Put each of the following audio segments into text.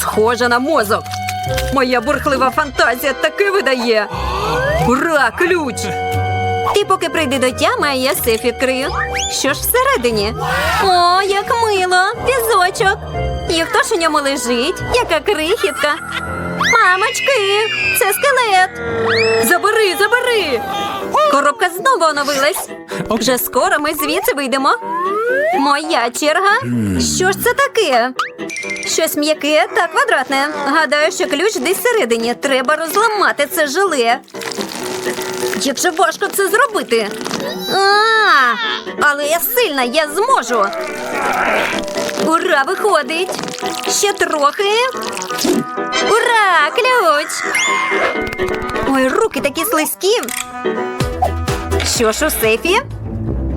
Схоже на мозок. Моя бурхлива фантазія таки видає. Ура, ключ! Ти поки прийди до тями, а я сейф відкрию. Що ж всередині? О, як мило! Візочок. І хто ж у ньому лежить? Яка крихітка. Мамочки, це скелет. Забери, забери. Коробка знову оновилась. Вже скоро ми звідси вийдемо. Моя черга. Що ж це таке? Щось м'яке та квадратне. Гадаю, що ключ десь всередині. Треба розламати це желе. Як же важко це зробити? А, але я сильна, я зможу. Ура, виходить. Ще трохи. Ура! Ключ! Ой, руки такі слизькі. Що ж у сейфі?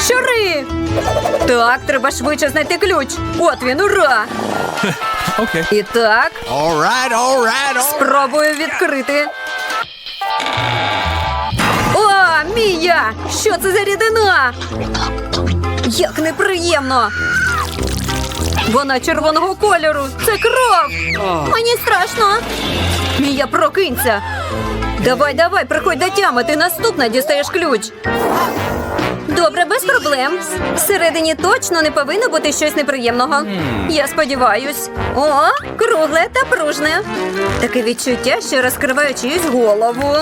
Щури! Так, треба швидше знайти ключ. От він, ура! Okay. І так, All right, all right, all спробую відкрити. О, Мія! Що це за рідина? Як неприємно! Вона червоного кольору. Це кров. Мені страшно. Мія, прокинься. Давай, давай, приходь до тями. Ти наступна дістаєш ключ. Добре, без проблем. Всередині точно не повинно бути щось неприємного. Я сподіваюсь. О, кругле та пружне. Таке відчуття, що розкриваю чиюсь голову.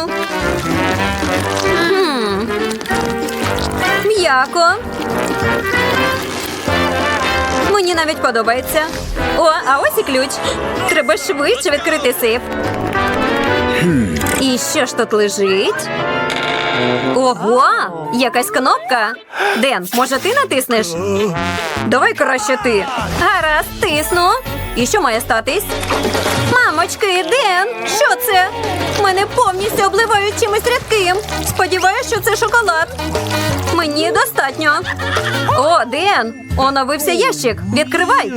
М'яко. Мені навіть подобається. О, а ось і ключ. Треба швидше відкрити сейф. І що ж тут лежить? Ого, якась кнопка. Ден, може ти натиснеш? Давай краще ти. Гаразд, тисну. І що має статись? Мамочки, Ден, що це? Мене повністю обливають чимось рідким. Сподіваюсь, що це шоколад. Мені достатньо. О, Ден, оновився ящик. Відкривай.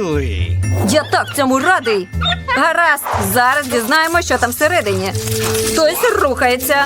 Я так цьому радий. Гаразд, зараз дізнаємо, що там всередині. Хтось рухається.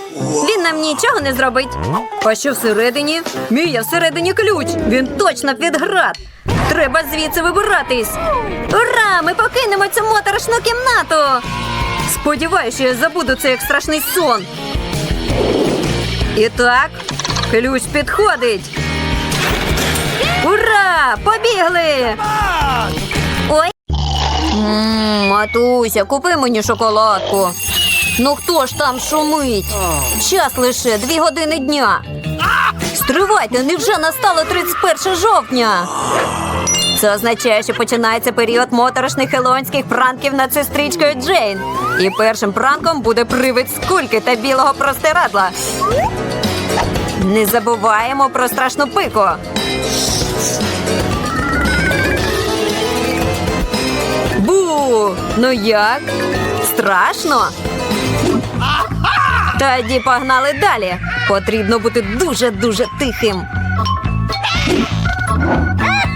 Він нам нічого не зробить. А що всередині? Мія, всередині ключ. Він точно під град. Треба звідси вибиратись. Ура! Ми покинемо цю моторошну кімнату. Сподіваюся, що я забуду це як страшний сон. І так, ключ підходить. Ура! Побігли! Ой. Мм, матуся, купи мені шоколадку. Ну хто ж там шумить? Час лише дві години дня. Стривайте, невже настало 31 жовтня? Це означає, що починається період моторошних хеллоуінських пранків над сестричкою Джейн. І першим пранком буде привид скульки та білого простирадла. Не забуваємо про страшну пику. Бу! Ну як? Страшно? Тоді погнали далі. Потрібно бути дуже-дуже тихим.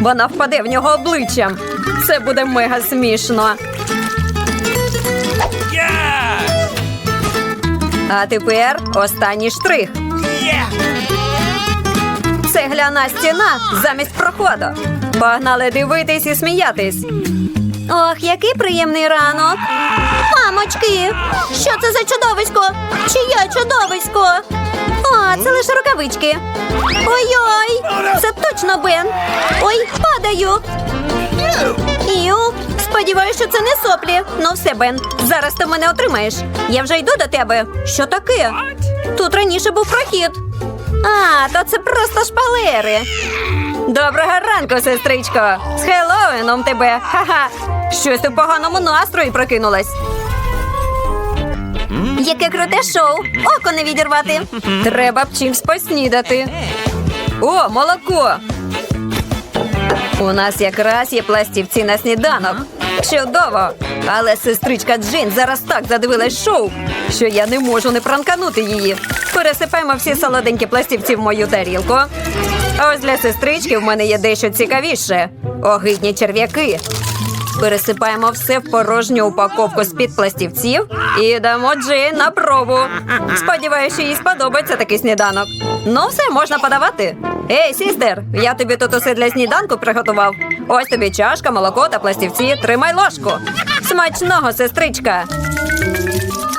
Вона впаде в нього обличчям. Це буде мега смішно. А тепер останній штрих. Цегляна стіна замість проходу. Погнали дивитись і сміятись. Ох, який приємний ранок. Мамочки, що це за чудовисько? Чиє чудовисько? О, це лише рукавички. Ой-ой, це точно Бен. Ой, падаю. Іу, сподіваюся, що це не соплі. Ну все, Бен, зараз ти мене отримаєш. Я вже йду до тебе. Що таке? Тут раніше був прохід. А, то це просто шпалери. Доброго ранку, сестричко. З Хеллоуіном тебе. Ха-ха. Щось у поганому настрої прокинулась. Яке круте шоу. Око не відірвати. Треба б чимсь поснідати. О, молоко. У нас якраз є пластівці на сніданок. Чудово! Але сестричка Джин зараз так задивилась шоу, що я не можу не пранканути її. Пересипаємо всі солоденькі пластівці в мою тарілку. Ось для сестрички в мене є дещо цікавіше. Огидні черв'яки. Пересипаємо все в порожню упаковку з-під пластівців і дамо Джейн на пробу. Сподіваюся, їй сподобається такий сніданок. Ну, все можна подавати. Ей, сістер, я тобі тут усе для сніданку приготував. Ось тобі чашка, молоко та пластівці. Тримай ложку. Смачного, сестричка.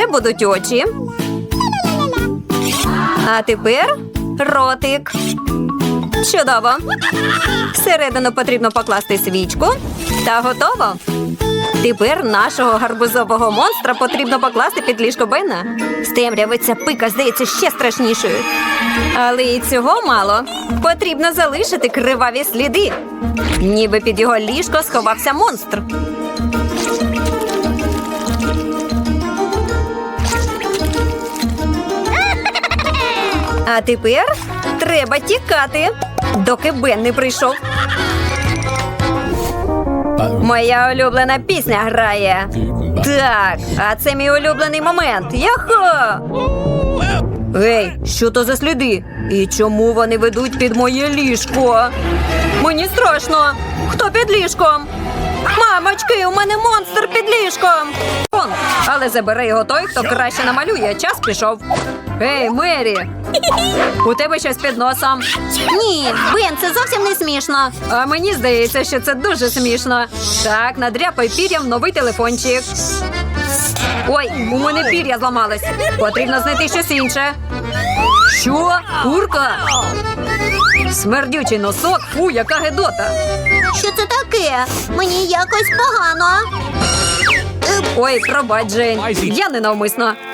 Це будуть очі. А тепер ротик. Чудово. Всередину потрібно покласти свічку. Та готово. Тепер нашого гарбузового монстра потрібно покласти під ліжко Бена. З темряви ця пика здається ще страшнішою. Але і цього мало. Потрібно залишити криваві сліди. Ніби під його ліжко сховався монстр. А тепер треба тікати, доки Бен не прийшов. Моя улюблена пісня грає. Так, а це мій улюблений момент. Яхо! Ей, що то за сліди? І чому вони ведуть під моє ліжко? Мені страшно. Хто під ліжком? Мамочки, у мене монстр під ліжком. Але забере його той, хто краще намалює. Час пішов. Ей, Мері! У тебе щось під носом. Ні, Бен, це зовсім не смішно. А мені здається, що це дуже смішно. Так, надряпай пір'ям новий телефончик. Ой, у мене пір'я зламалось. Потрібно знайти щось інше. Що? Курка? Смердючий носок, фу, яка гедота. Що це таке? Мені якось погано. Ой, пробач, Джейн. Я ненавмисно.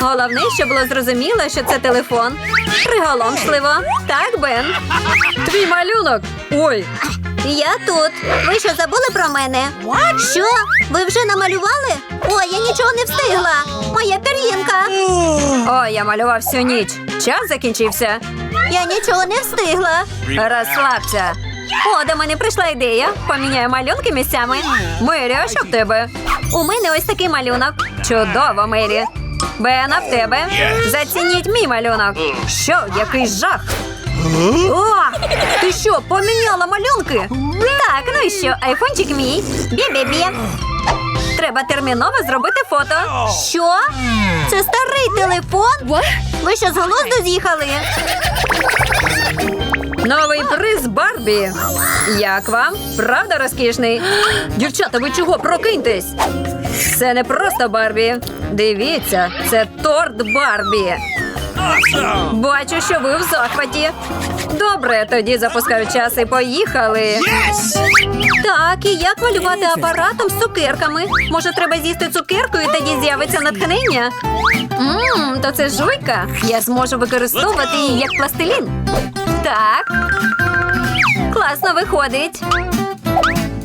Головне, щоб було зрозуміло, що це телефон. Приголомшливо. Так, Бен. Твій малюнок. Ой, Я тут. Ви що забули про мене? Що? Ви вже намалювали? Ой, я нічого не встигла. Моя пір'їнка. Ой, я малював всю ніч. Час закінчився. Я нічого не встигла. Розслабся. О, до мене прийшла ідея. Поміняю малюнки місцями. Мері, а що в тебе? У мене ось такий малюнок. Чудово, Мері. Бена, в тебе. Зацініть мій малюнок. Що, який жах? О, ти що, поміняла малюнки? Так, ну і що, айфончик мій. Бі-бі-бі. Треба терміново зробити фото. Що? Це старий телефон? Ви що з глузду з'їхали? Новий приз Барбі. Як вам? Правда розкішний? Дівчата, ви чого прокиньтесь? Це не просто Барбі. Дивіться, це торт Барбі. Бачу, що ви в захваті. Добре, тоді запускаю час і поїхали. Так, і як малювати апаратом з цукерками? Може, треба з'їсти цукерку і тоді з'явиться натхнення? Ммм, то це жуйка. Я зможу використовувати її як пластилін. Так. Класно виходить.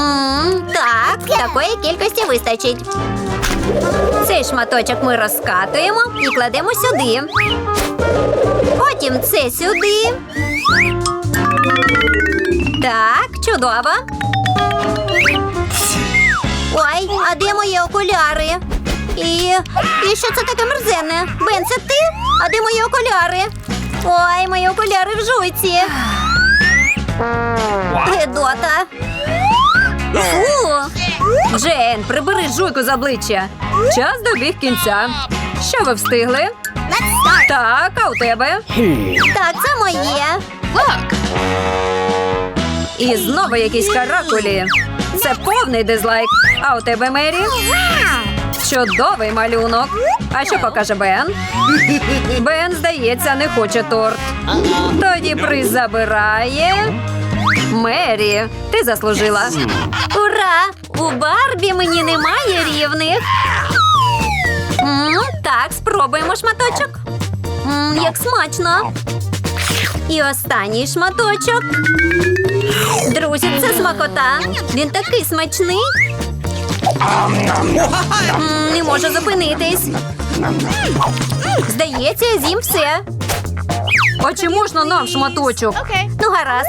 М, так, такої кількості вистачить. Цей шматочок ми розкатуємо і кладемо сюди. Потім це сюди. Так, чудово. Ой, а де мої окуляри? І, і що це таке мерзенне? Бен, це ти? А де мої окуляри? Ой, мої окуляри в жуйці. Гедота. Фу. Джейн, прибери жуйку з обличчя. Час добіг кінця. Що ви встигли? Так, а у тебе? Так, це моє. І знову якісь каракулі. Це повний дизлайк. А у тебе Мері? Чудовий малюнок. А що покаже Бен? Бен, здається, не хоче торт. Тоді приз забирає. Мері, ти заслужила. Ура! У Барбі мені немає рівних. М, так, спробуємо шматочок. М, як смачно. І останній шматочок. Друзі, це смакота. Він такий смачний. Не можу зупинитись. Здається, я з'їм все. А чи можна нам шматочок? Ну, гаразд,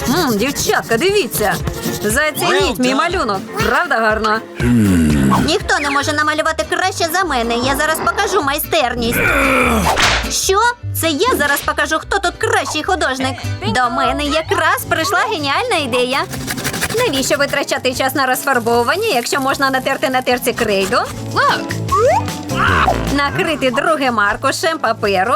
Мм, дівчатка, дивіться. Зацініть мій малюнок. Правда гарно? Ніхто не може намалювати краще за мене. Я зараз покажу майстерність. Що? Це я зараз покажу, хто тут кращий художник. До мене якраз прийшла геніальна ідея. Навіщо витрачати час на розфарбовування, якщо можна натерти на терці крейду? Накрити другим аркушем паперу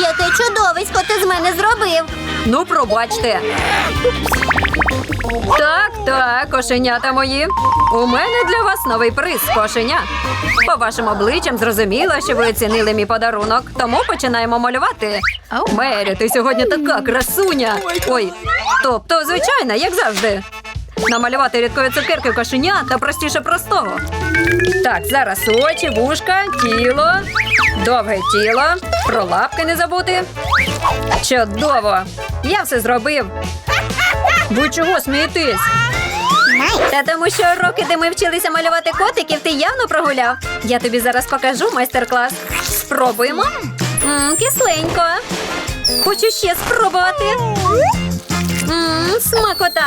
Яке чудовисько ти з мене зробив. Ну, пробачте. Так, так, кошенята мої. У мене для вас новий приз, кошеня. По вашим обличчям зрозуміло, що ви оцінили мій подарунок, тому починаємо малювати. Мері, ти сьогодні така красуня. Ой, тобто, звичайно, як завжди. Намалювати рідкої цукерки кошеня та простіше простого. Так, зараз очі, вушка, тіло, довге тіло, про лапки не забути. Чудово! Я все зробив. Ви чого смієтесь? Та тому що роки, де ми вчилися малювати котиків, ти явно прогуляв. Я тобі зараз покажу майстер-клас. Спробуємо. М, кисленько. Хочу ще спробувати. М, смакота.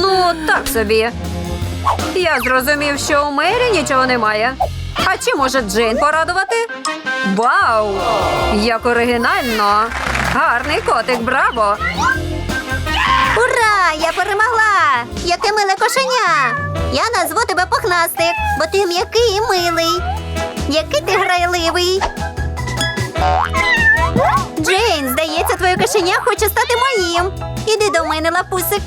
Ну, так собі. Я зрозумів, що у Мері нічого немає. А чи може Джейн порадувати? Вау! Як оригінально! Гарний котик, браво! Ура! Я перемогла! Яке миле кошеня! Я назву тебе пухнастик, бо ти м'який і милий. Який ти грайливий. Джейн, здається, твоє кошеня хоче стати моїм. Іди до мене, лапусик.